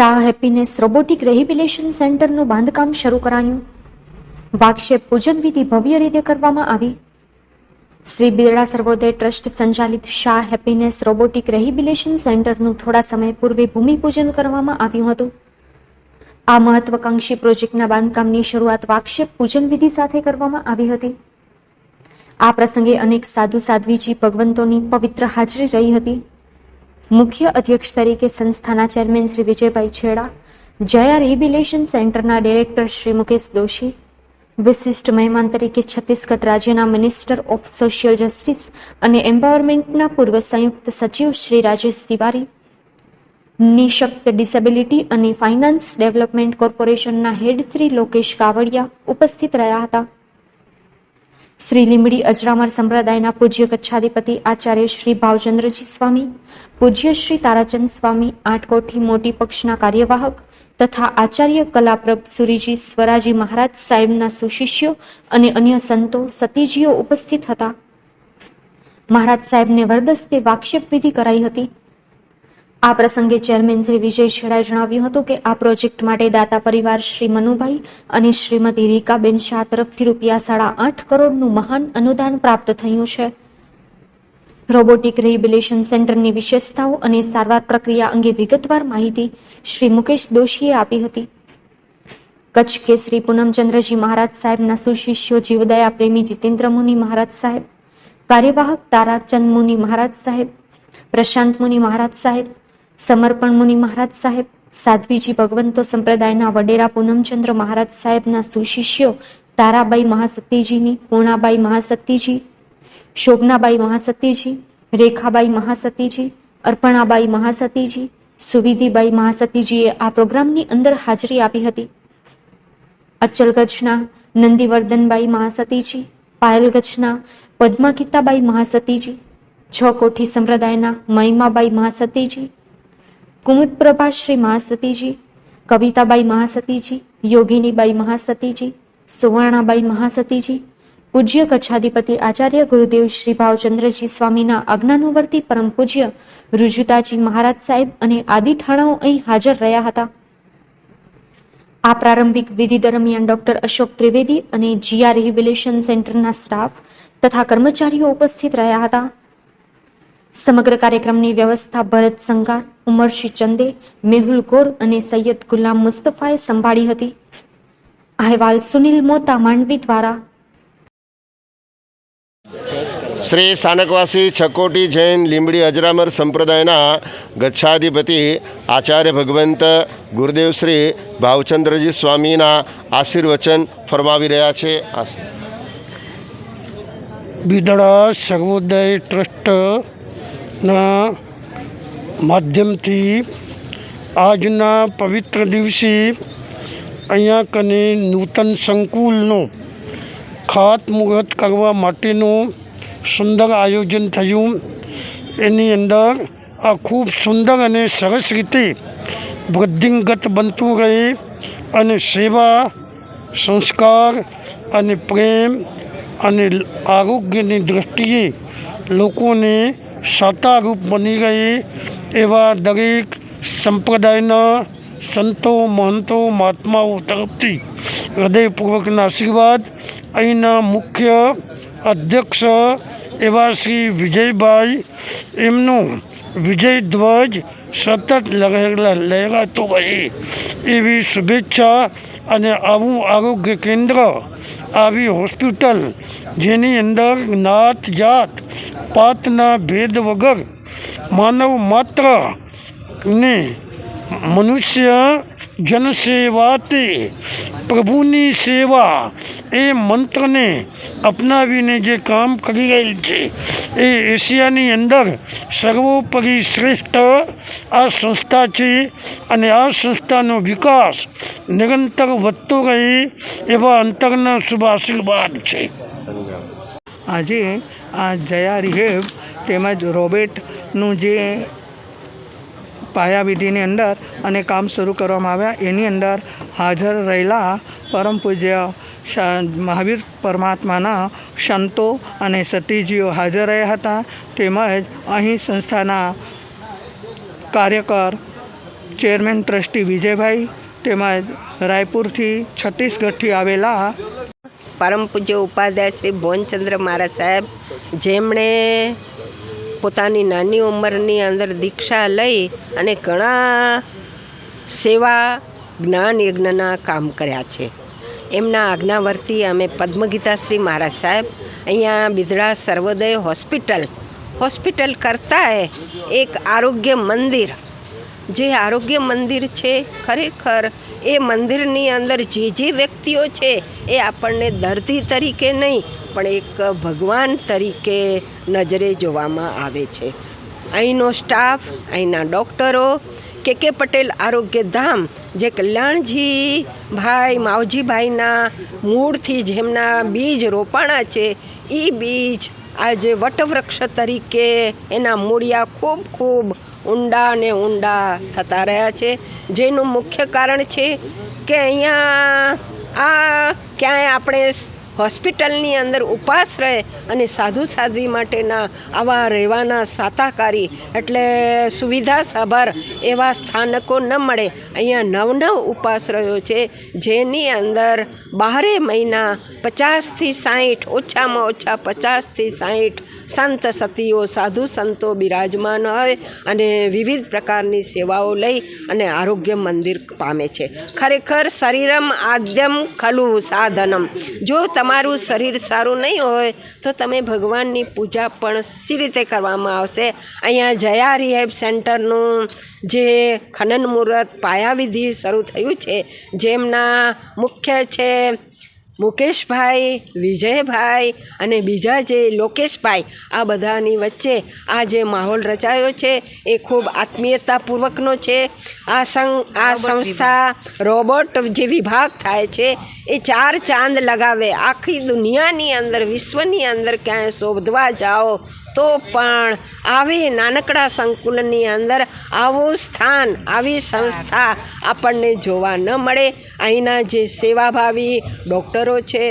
Shah, happiness, robotic rehabilitation સેન્ટરનું બાંધકામ શરૂ કરાયું. વાક્ષેપ પૂજન વિધિ ભવ્ય રીતે કરવામાં આવી. શ્રી બિરડા સર્વોદય ટ્રસ્ટ સંચાલિત શાહ, હેપીનેસ, રોબોટિક રેહિબિલેશન સેન્ટરનું થોડા સમય પૂર્વે ભૂમિપૂજન કરવામાં આવ્યું હતું. આ મહત્વકાંક્ષી પ્રોજેક્ટના બાંધકામની શરૂઆત વાક્ષેપ પૂજન વિધિ સાથે કરવામાં આવી હતી. આ પ્રસંગે અનેક સાધુ સાધ્વીજી ભગવંતોની પવિત્ર હાજરી રહી હતી. મુખ્ય અધ્યક્ષ તરીકે સંસ્થાના ચેરમેન શ્રી વિજયભાઈ છેડા, જયા રિહેબિલેશન સેન્ટરના ડિરેક્ટર શ્રી મુકેશ દોશી, વિશિષ્ટ મહેમાન તરીકે છત્તીસગઢ રાજ્યના મિનિસ્ટર ઓફ સોશિયલ જસ્ટિસ અને એમ્પાવરમેન્ટના પૂર્વ સંયુક્ત સચિવ શ્રી રાજેશ તિવારી, નિશક્ત ડિસેબિલિટી અને ફાઇનાન્સ ડેવલપમેન્ટ કોર્પોરેશનના હેડ શ્રી લોકેશ કાવડિયા ઉપસ્થિત રહ્યા હતા. શ્રી લીંબડી અજરામર સંપ્રદાયના પૂજ્ય કચ્છાધિપતિ આચાર્ય શ્રી ભાવચંદ્રજી સ્વામી, પૂજ્ય શ્રી તારાચંદ સ્વામી, આઠકોઠી મોટી પક્ષના કાર્યવાહક તથા આચાર્ય કલાપ્રભ સુરીજી સ્વરાજી મહારાજ સાહેબના સુશિષ્યો અને અન્ય સંતો સતીજીઓ ઉપસ્થિત હતા. મહારાજ સાહેબને વરદસ્તે વાક્ષેપ વિધિ કરાઈ હતી. આ પ્રસંગે ચેરમેન શ્રી વિજય છેડાએ જણાવ્યું હતું કે આ પ્રોજેક્ટ માટે દાતા પરિવાર શ્રી મનુભાઈ અને શ્રીમતી રીકાબેન શાહ તરફથી રૂપિયા સાડા આઠ કરોડનું મહાન અનુદાન પ્રાપ્ત થયું છે. રોબોટિક રિહેબિલેશન સેન્ટરની વિશેષતાઓ અને સારવાર પ્રક્રિયા અંગે વિગતવાર માહિતી શ્રી મુકેશ દોશીએ આપી હતી. કચ્છ કેસરી પૂનમચંદ્રજી મહારાજ સાહેબના સુશિષ્યો જીવદયા પ્રેમી જીતેન્દ્ર મુનિ મહારાજ સાહેબ, કાર્યવાહક તારાચંદ મુનિ મહારાજ સાહેબ, પ્રશાંત મુનિ મહારાજ સાહેબ સમર્પણ મુનિ મહારાજ સાહેબ, સાધ્વીજી ભગવંતો સંપ્રદાયના વડેરા પૂનમચંદ્ર મહારાજ સાહેબના સુશિષ્યો તારાબાઈ મહાસતીજીની પૂર્ણાબાઈ મહાસતીજી શોભનાબાઈ મહાસતીજી રેખાબાઈ મહાસતીજી અર્પણાબાઈ મહાસતીજી સુવિધિબાઈ મહાસતીજીએ આ પ્રોગ્રામની અંદર હાજરી આપી હતી. અચલગઢના નંદીવર્ધનબાઈ મહાસતીજી પાયલગચ્ચના પદ્મા ગીતાબાઈ મહાસતીજી છ કોઠી સંપ્રદાયના મહિમાબાઈ મહાસતીજી કુમુદપ્રભા શ્રી મહાસતીજી, કવિતાબાઈ મહાસતીજી, યોગિનીબાઈ મહાસતીજી, સુવર્ણાબાઈ મહાસતીજી, પૂજ્ય કચ્છાધિપતિ આચાર્ય ગુરુદેવ શ્રી ભાવચંદ્રજી સ્વામીના આજ્ઞાનુવર્તી પરમ પૂજ્ય રુજુતાજી મહારાજ સાહેબ અને આદિ ઠાણાઓ અહીં હાજર રહ્યા હતા. આ પ્રારંભિક વિધિ દરમિયાન ડોક્ટર અશોક ત્રિવેદી અને જીઆર રિહેબિલેશન સેન્ટરના સ્ટાફ તથા કર્મચારીઓ ઉપસ્થિત રહ્યા હતા. સમગ્ર કાર્યક્રમની વ્યવસ્થા ભરત સંગાર ઉમરશી ચંદે મેહુલ ગોર અને સૈયદ ગુલામ મુસ્તફાએ સંભાળી હતી. અહેવાલ સુનિલ મોતા માંડવી દ્વારા. શ્રી સ્થાનકવાસી છકોટી જૈન લીંબડી અજરામર સંપ્રદાયના ગચ્છાધિપતિ આચાર્ય ભગવંત ગુરુદેવ શ્રી ભાવચંદ્રજી સ્વામીના આશીર્વચન ફરમાવી રહ્યા છે. બિદડા સર્વોદય ટ્રસ્ટના માધ્યમથી આજના પવિત્ર દિવસે અહીંયા કને નૂતન સંકુલનો ખાતમુહૂર્ત કરવા માટેનું સુંદર આયોજન થયું. એની અંદર આ ખૂબ સુંદર અને સરસ રીતે વૃદ્ધિંગત બનતું રહે અને સેવા, સંસ્કાર અને પ્રેમ અને આરોગ્યની દૃષ્ટિએ લોકોને સાતારૂપ બની રહે એવા દરેક સંપ્રદાયના સંતો, મહંતો, મહાત્માઓ તરફથી હૃદયપૂર્વકના આશીર્વાદ, અહીંના મુખ્ય અધ્યક્ષ એવા શ્રી વિજયભાઈ, એમનું વિજય ધ્વજ સતત લહેરા લહેરાતો રહે. એવી શુભેચ્છા અને આવું આરોગ્ય કેન્દ્ર, આવી હોસ્પિટલ જેની અંદર જ્ઞાત જાત, પાતના ભેદ વગર માનવ માત્ર ને મનુષ્ય જનસેવાથી પ્રભુની સેવા એ મંત્રને અપનાવીને જે કામ કરી રહેલ છે, એ એશિયાની અંદર સર્વોપરી શ્રેષ્ઠ આ સંસ્થા છે અને આ સંસ્થાનો વિકાસ નિરંતર વધતો રહે એવા અંતરના શુભ આશીર્વાદ છે. આજે આ જયા રિહેબ તેમજ રોબેટનું જે પાયાવિધિની અંદર અને કામ શરૂ કરવામાં આવ્યા. એની અંદર હાજર રહેલા પરમ પૂજ્ય મહાવીર પરમાત્માના સંતો અને સતીજીઓ હાજર રહ્યા હતા. તેમજ અહીં સંસ્થાના કાર્યકર, ચેરમેન ટ્રસ્ટી વિજયભાઈ, તેમજ રાયપુરથી છત્તીસગઢથી આવેલા પરમ પૂજ્ય ઉપાધ્યાય શ્રી ભુવનચંદ્ર મહારાજ સાહેબ, જેમણે પોતાની નાની ઉંમરની અંદર દીક્ષા લઈ અને ઘણા સેવા જ્ઞાન યજ્ઞના કામ કર્યા છે. એમના આજ્ઞાવર્તી અમે પદ્મગીતાશ્રી મહારાજ સાહેબ અહીંયા બિદડા સર્વોદય હોસ્પિટલ હોસ્પિટલ કરતાંય એક આરોગ્ય મંદિર જે આરોગ્ય મંદિર છે, ખરેખર એ મંદિરની અંદર જે જે વ્યક્તિઓ છે, એ આપણને દર્દી તરીકે નહીં, પણ એક ભગવાન તરીકે નજરે જોવામાં આવે છે. અહીંનો સ્ટાફ અહીંના ડૉક્ટરો કે કે પટેલ આરોગ્ય ધામ, જે કલ્યાણજી ભાઈ માવજીભાઈના મૂળથી જેમના બીજ રોપાણા છે એ બીજ આજે વટવૃક્ષ તરીકે એના મૂળિયા ખૂબ ખૂબ ઊંડા અને ઊંડા થતા રહ્યા છે. જેનું મુખ્ય કારણ છે કે અહીંયા આ ક્યાંય આપણે હોસ્પિટલની અંદર ઉપવાસ રહે અને સાધુ સાધ્વી માટેના આવા રહેવાના સાતાકારી એટલે સુવિધાસભર એવા સ્થાનકો ન મળે. અહીંયા નવ નવ ઉપવાસ રહ્યો છે, જેની અંદર બારે મહિના પચાસથી સાહીઠ, ઓછામાં ઓછા પચાસથી સાહીઠ સંત સતીઓ, સાધુ સંતો બિરાજમાન હોય અને વિવિધ પ્રકારની સેવાઓ લઈ અને આરોગ્ય મંદિર પામે છે. ખરેખર શરીરમ આદ્યમ ખલુ સાધનમ. જો તમારું શરીર સારું નહીં હોય તો તમે ભગવાનની પૂજા પણ સી રીતે કરવામાં આવશે? અહીંયા જયા રિહેબ સેન્ટરનું જે ખનન મુહૂર્ત પાયાવિધિ શરૂ થયું છે, જેમના મુખ્ય છે મુકેશભાઈ વિજયભાઈ અને બીજા જે લોકેશભાઈ આ બધાની વચ્ચે આ જે માહોલ રચાયો છે એ ખૂબ આત્મીયતાપૂર્વકનો છે. આ સંઘ આ સંસ્થા રોબોટ જે વિભાગ થાય છે એ ચાર ચાંદ લગાવે. આખી દુનિયાની અંદર વિશ્વની અંદર ક્યાંય શોધવા જાઓ તો પણ આવી નાનકડા સંકુલની અંદર આવું સ્થાન, આવી સંસ્થા આપણને જોવા ન મળે. અહીંના જે સેવાભાવી ડૉક્ટરો છે,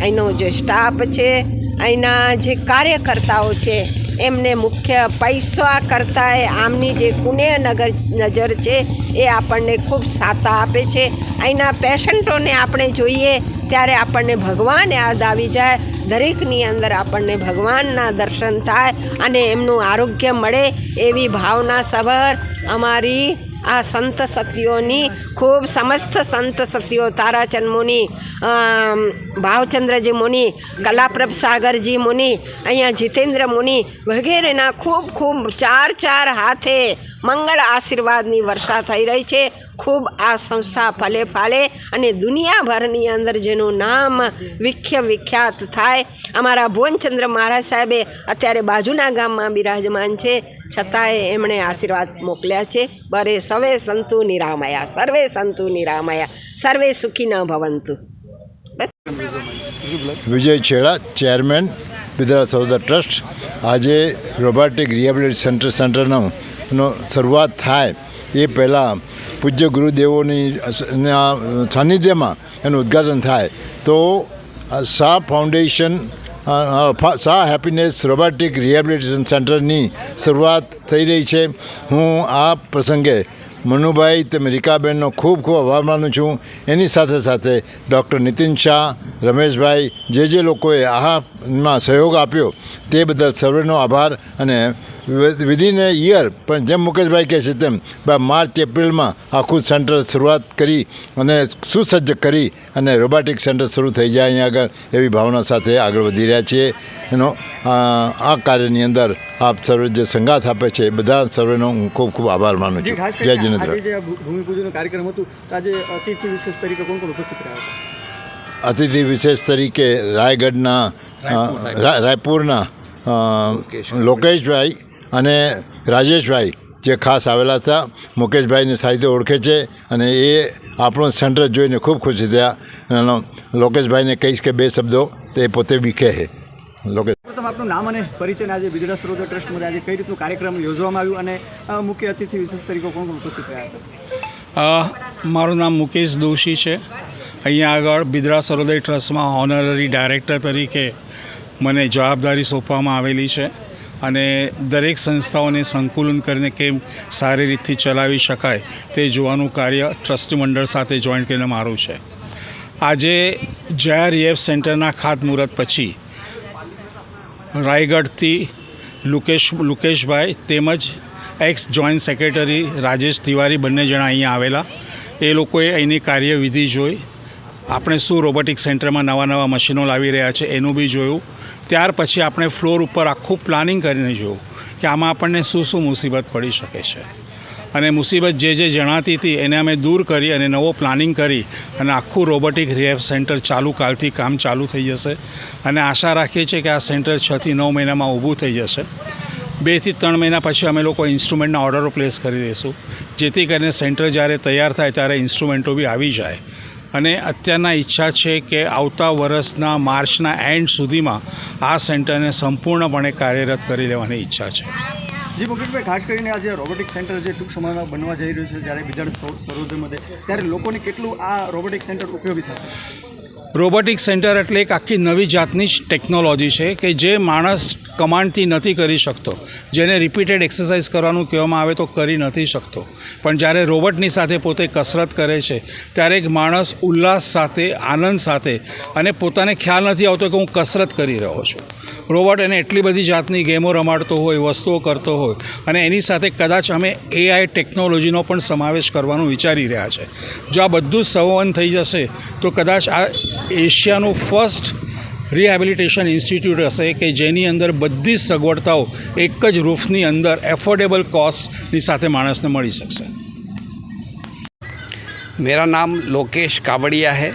અહીંનો જે સ્ટાફ છે, અહીંના જે કાર્યકર્તાઓ છે એમને મુખ્ય પૈસા કરતાં આમની જે પુણ્ય નગર નજર છે, એ આપણને ખૂબ સાતા આપે છે. અહીંના પેશન્ટોને આપણે જોઈએ, ત્યારે આપણને ભગવાન યાદ આવી જાય. દરેકની અંદર આપણને ભગવાનના દર્શન થાય અને એમનું આરોગ્ય મળે એવી ભાવના સભર અમારી આ સંત સતીઓની ખૂબ સમસ્ત સંત સતીઓ તારાચંદ મુનિ ભાવચંદ્રજી મુનિ કલાપ્રભ સાગરજી મુનિ અહીંયા જીતેન્દ્ર મુનિ વગેરેના ખૂબ ખૂબ ચાર ચાર હાથે મંગળ આશીર્વાદની વર્ષા થઈ રહી છે ખૂબ આ સંસ્થા ફલે ફાલે અને દુનિયાભરની અંદર જેનું નામ વિખ્ય વિખ્યાત થાય, અમારા ભુવનચંદ્ર મહારાજ સાહેબે અત્યારે બાજુના ગામમાં બિરાજમાન છે. છતાંય એમણે આશીર્વાદ મોકલ્યા છે. બરે સવે સંતુ નિરામયા, સર્વે સંતુ નિરામયા, સર્વે સુખી ન ભવંતુ. વિજય છેડા, ચેરમેન, બિદરા સૌદા ટ્રસ્ટ. આજે રોબોટિક રિહેબિલિટ સેન્ટર સેન્ટરનો શરૂઆત થાય એ પહેલાં પૂજ્ય ગુરુદેવોની સાનિધ્યમાં એનું ઉદ્ઘાટન થાય. તો Shah foundation Shah happiness robotic rehabilitation સેન્ટરની શરૂઆત થઈ રહી છે. હું આ પ્રસંગે મનુભાઈ તેમ રીકાબેનનો ખૂબ ખૂબ આભાર માનું છું. એની સાથે સાથે ડૉક્ટર નીતિન શાહ, રમેશભાઈ, જે જે લોકોએ આમાં સહયોગ આપ્યો તે બદલ સર્વેનો આભાર અને વિધિન એ યર પણ જેમ મુકેશભાઈ કહે છે તેમ બા માર્ચ એપ્રિલમાં આખું સેન્ટર શરૂઆત કરી અને સુસજ્જ કરી અને રોબોટિક સેન્ટર શરૂ થઈ જાય અહીંયા આગળ એવી ભાવના સાથે આગળ વધી રહ્યા છીએ. એનો આ કાર્યની અંદર આપ સર્વે જે સંગાથ આપે છે એ બધા સર્વેનો હું ખૂબ ખૂબ આભાર માનું છું. જય જિનેન્દ્ર. ભૂમિપૂજનનો કાર્યક્રમ હતું આજે અતિથિ વિશેષ તરીકે કોણ કોણ ઉપસ્થિત રહ્યા અતિથિ વિશેષ તરીકે રાયગઢના રાયપુરના. લોકેશભાઈ અને રાજેશભાઈ જે ખાસ આવેલા હતા મુકેશભાઈને સારી રીતે ઓળખે છે અને એ આપણો સેન્ટર જોઈને ખૂબ ખુશી થયા. અને લોકેશભાઈને કહીશ કે બે શબ્દો તે પોતે બી કહે લોકેશ પ્રથમ આપનું નામ અને પરિચય આજે બિદડા સરોવર ટ્રસ્ટમાં આજે કઈ રીતનું કાર્યક્રમ યોજવામાં આવ્યું અને મુખ્ય અતિથિ વિશેષ તરીકે કોણ કોણ ઉપસ્થિત રહ્યા હતા? મારું નામ મુકેશ દોશી છે. અહીંયા આગળ બિદરા સરોદય ટ્રસ્ટમાં ઓનરરી ડાયરેક્ટર તરીકે મને જવાબદારી સોંપવામાં આવેલી છે. અને દરેક સંસ્થાઓને સંકુલન કરીને કેમ સારી રીતથી ચલાવી શકાય તે જોવાનું કાર્ય ટ્રસ્ટી મંડળ સાથે જોઈન્ટ કરીને મારું છે. આજે જયા રિએફ સેન્ટરના ખાતમુહૂર્ત પછી રાયગઢથી લુકેશ, લુકેશભાઈ તેમજ ex joint secretary Rajesh Tiwari બંને જણા અહીંયા આવેલા. એ લોકોએ અહીંની કાર્યવિધિ જોઈ આપણે શું રોબોટિક સેન્ટરમાં નવા નવા મશીનો લાવી રહ્યા છે એનું બી જોયું. ત્યાર પછી આપણે ફ્લોર ઉપર આખું પ્લાનિંગ કરીને જોયું કે આમાં આપણને શું શું મુસીબત પડી શકે છે. અને મુસીબત જે જે જણાતી હતી એને અમે દૂર કરી અને નવો પ્લાનિંગ કરી અને આખું રોબોટિક રિહેબ સેન્ટર ચાલુ કાલથી કામ ચાલુ થઈ જશે. અને આશા રાખીએ છીએ કે આ સેન્ટર છથી નવ મહિનામાં ઊભું થઈ જશે. બેથી ત્રણ મહિના પછી અમે લોકો ઇન્સ્ટ્રુમેન્ટના ઓર્ડરો પ્લેસ કરી દઈશું. જેથી કરીને સેન્ટર જ્યારે તૈયાર થાય ત્યારે ઇન્સ્ટ્રુમેન્ટો બી આવી જાય. અને અત્યારના ઈચ્છા છે કે આવતા વર્ષના માર્ચના એન્ડ સુધીમાં આ સેન્ટરને સંપૂર્ણપણે કાર્યરત કરી લેવાની ઈચ્છા છે. જી મુકેશભાઈ ખાસ કરીને આ જે રોબોટિક સેન્ટર જે ટૂંક સમયમાં બનવા જઈ રહ્યું છે જ્યારે બીજા સરોવર મધ્ય ત્યારે લોકોને કેટલું આ રોબોટિક સેન્ટર ઉપયોગી થશે? રોબોટિક સેન્ટર એટલે એક આખી નવી જાતની જ ટેકનોલોજી છે કે જે માણસ કમાન્ડથી નથી કરી શકતો. જેને રિપીટેડ એક્સરસાઇઝ કરવાનું કહેવામાં આવે તો કરી નથી શકતો. પણ જ્યારે રોબોટની સાથે પોતે કસરત કરે છે, ત્યારે એક માણસ ઉલ્લાસ સાથે, આનંદ સાથે અને પોતાને ખ્યાલ નથી આવતો કે હું કસરત કરી રહ્યો છું. રોબોટ એને એટલી બધી જાતની ગેમો રમાડતો હોય, વસ્તુઓ કરતો હોય અને એની સાથે કદાચ અમે એઆઈ ટેકનોલોજીનો પણ સમાવેશ કરવાનું વિચારી રહ્યા છે. જો આ બધું સંવહન થઈ જશે, તો કદાચ આ એશિયાનું ફર્સ્ટ રિહેબિલિટેશન ઇન્સ્ટિટ્યૂટ હશે કે જેની અંદર બધી જ સગવડતાઓ એક જ રૂફની અંદર એફોર્ડેબલ કોસ્ટની સાથે માણસને મળી શકશે मेरा नाम लोकेश कावड़िया है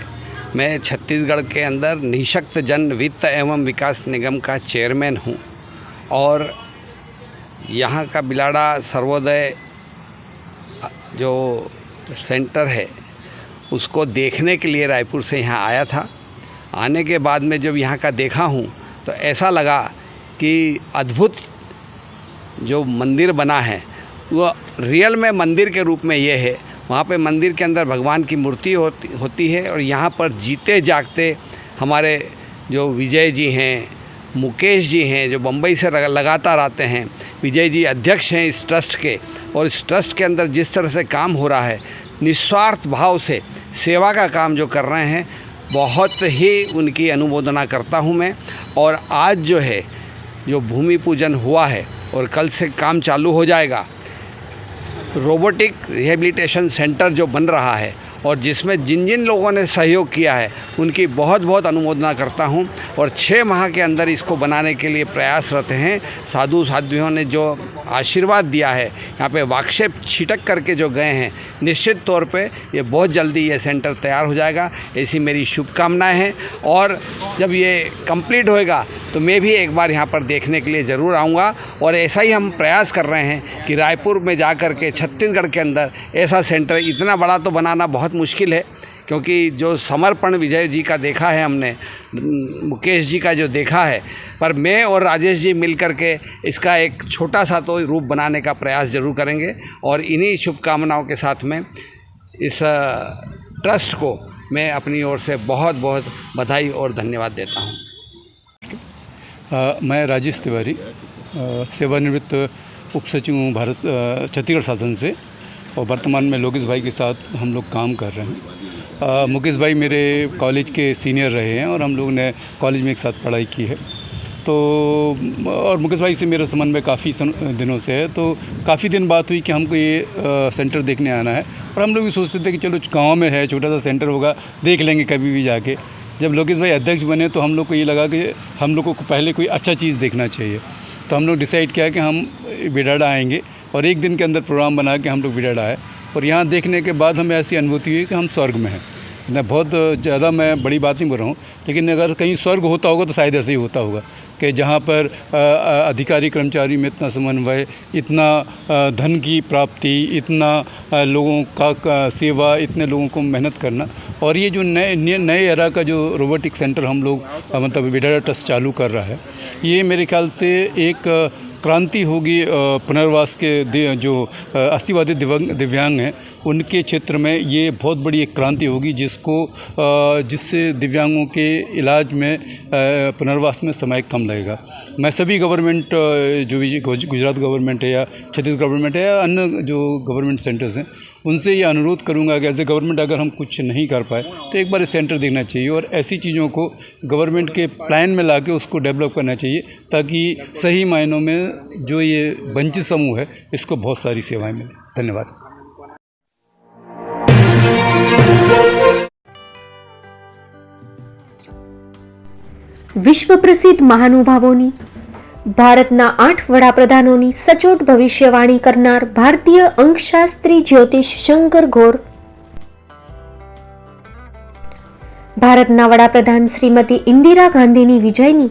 मैं छत्तीसगढ़ के अंदर निशक्त जन वित्त एवं विकास निगम का चेयरमैन हूँ और यहाँ का बिलाड़ा सर्वोदय जो सेंटर है उसको देखने के लिए रायपुर से यहाँ आया था आने के बाद में जब यहाँ का देखा हूँ तो ऐसा लगा कि अद्भुत जो मंदिर बना है, वो रियल में मंदिर के रूप में ये है। वहाँ पे मंदिर के अंदर भगवान की मूर्ति होती होती है और यहाँ पर जीते जागते हमारे जो विजय जी हैं, मुकेश जी हैं, जो बम्बई से लगातार आते हैं, विजय जी अध्यक्ष हैं इस ट्रस्ट के और इस ट्रस्ट के अंदर जिस तरह से काम हो रहा है, निस्वार्थ भाव से सेवा का काम जो कर रहे हैं बहुत ही उनकी अनुमोदना करता हूँ मैं। और आज जो है, जो भूमि पूजन हुआ है और कल से काम चालू हो जाएगा, रोबोटिक रिहेबिलिटेशन सेंटर जो बन रहा है और जिसमें जिन जिन लोगों ने सहयोग किया है, उनकी बहुत बहुत अनुमोदना करता हूँ और छः माह के अंदर इसको बनाने के लिए प्रयासरत हैं। साधु साध्वियों ने जो आशीर्वाद दिया है, यहाँ पे वाक्षेप छिटक करके जो गए हैं, निश्चित तौर पे ये बहुत जल्दी ये सेंटर तैयार हो जाएगा। ऐसी मेरी शुभकामनाएँ हैं और जब ये कंप्लीट होएगा तो मैं भी एक बार यहाँ पर देखने के लिए ज़रूर आऊँगा और ऐसा ही हम प्रयास कर रहे हैं कि रायपुर में जा कर के छत्तीसगढ़ के अंदर ऐसा सेंटर इतना बड़ा तो बनाना बहुत मुश्किल है, क्योंकि जो समर्पण विजय जी का देखा है हमने, मुकेश जी का जो देखा है, पर मैं और राजेश जी मिल कर के इसका एक छोटा सा तो रूप बनाने का प्रयास ज़रूर करेंगे और इन्हीं शुभकामनाओं के साथ में इस ट्रस्ट को मैं अपनी ओर से बहुत बहुत बधाई और धन्यवाद देता हूँ। मैं राजेश तिवारी सेवानिवृत्त उप सचिव हूँ भारत छत्तीसगढ़ शासन से। और वर्तमान में लोकेश भाई के साथ हम लोग काम कर रहे हैं। मुकेश भाई मेरे कॉलेज के सीनियर रहे हैं और हम लोगों ने कॉलेज में एक साथ पढ़ाई की है। तो और मुकेश भाई से मेरा संबंध काफ़ी दिनों से है। तो काफ़ी दिन बात हुई कि हमको ये अ, सेंटर देखने आना है और हम लोग भी सोचते थे कि चलो गाँव में है छोटा सा सेंटर होगा देख लेंगे कभी भी जाके। जब लोकेश भाई अध्यक्ष बने तो हम लोग को ये लगा कि हम लोग को पहले कोई अच्छा चीज़ देखना चाहिए। तो हम लोग डिसाइड किया कि हम बिडाडा आएँगे। और एक दिन के अंदर प्रोग्राम बना के हम लोग बिडाडा आए। और यहाँ देखने के बाद हमें ऐसी अनुभूति हुई कि हम स्वर्ग में हैं। मैं बहुत ज़्यादा मैं बड़ी बात नहीं बोल रहा हूँ लेकिन अगर कहीं स्वर्ग होता होगा तो शायद ऐसे ही होता होगा कि जहाँ पर अधिकारी कर्मचारी में इतना समन्वय इतना धन की प्राप्ति इतना लोगों का, सेवा इतने लोगों को मेहनत करना। और ये जो नए नए एरा का जो रोबोटिक सेंटर हम लोग मतलब विडारा ट्रस्ट चालू कर रहा है ये मेरे ख्याल से एक क्रांति होगी पुनर्वास के जो अस्थिवादी दिव्यांग हैं, उनके क्षेत्र में ये बहुत बड़ी एक क्रांति होगी जिसको जिससे दिव्यांगों के इलाज में पुनर्वास में समय कम लगेगा। मैं सभी गवर्नमेंट जो भी गुजरात गवर्नमेंट है या छत्तीसगढ़ गवर्नमेंट है या अन्य जो गवर्नमेंट सेंटर्स हैं, उनसे ये अनुरोध करूँगा कि एज ए गवर्नमेंट अगर हम कुछ नहीं कर पाए तो एक बार सेंटर देखना चाहिए और ऐसी चीज़ों को गवर्नमेंट के प्लान में ला उसको डेवलप करना चाहिए, ताकि सही मायनों में जो ये वंचित समूह है इसको बहुत सारी सेवाएं मिलें धन्यवाद વિશ્વ પ્રસિદ્ધ મહાનુભાવોની ભારતના આઠ વડાપ્રધાનોની સચોટ ભવિષ્યવાણી કરનાર ભારતીય અંકશાસ્ત્રી જ્યોતિષ શંકર ઘોર ભારતના વડાપ્રધાન શ્રીમતી ઇન્દિરા ગાંધીની વિજયની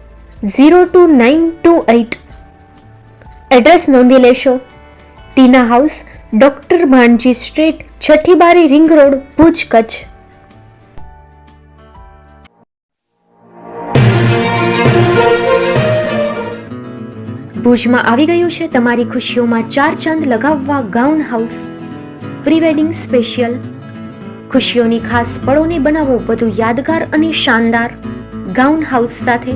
zero two nine two eight address નોંધી લેશો. Tina house, doctor Bhanji street છઠ્ઠી બારી રિંગ રોડ, ભુજ કચ્છ. ભુજમાં આવી ગયું છે તમારી ખુશીઓમાં ચાર ચાંદ લગાવવા gown house. Pre wedding special. ખુશીઓની ખાસ પળોને બનાવો વધુ યાદગાર અને શાનદાર ગાઉન હાઉસ સાથે.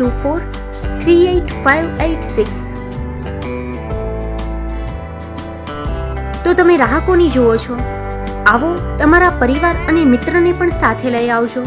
two four three eight five eight six તો તમે રાહ જુઓ છો આવો તમારા પરિવાર અને મિત્રને પણ સાથે લઈ આવજો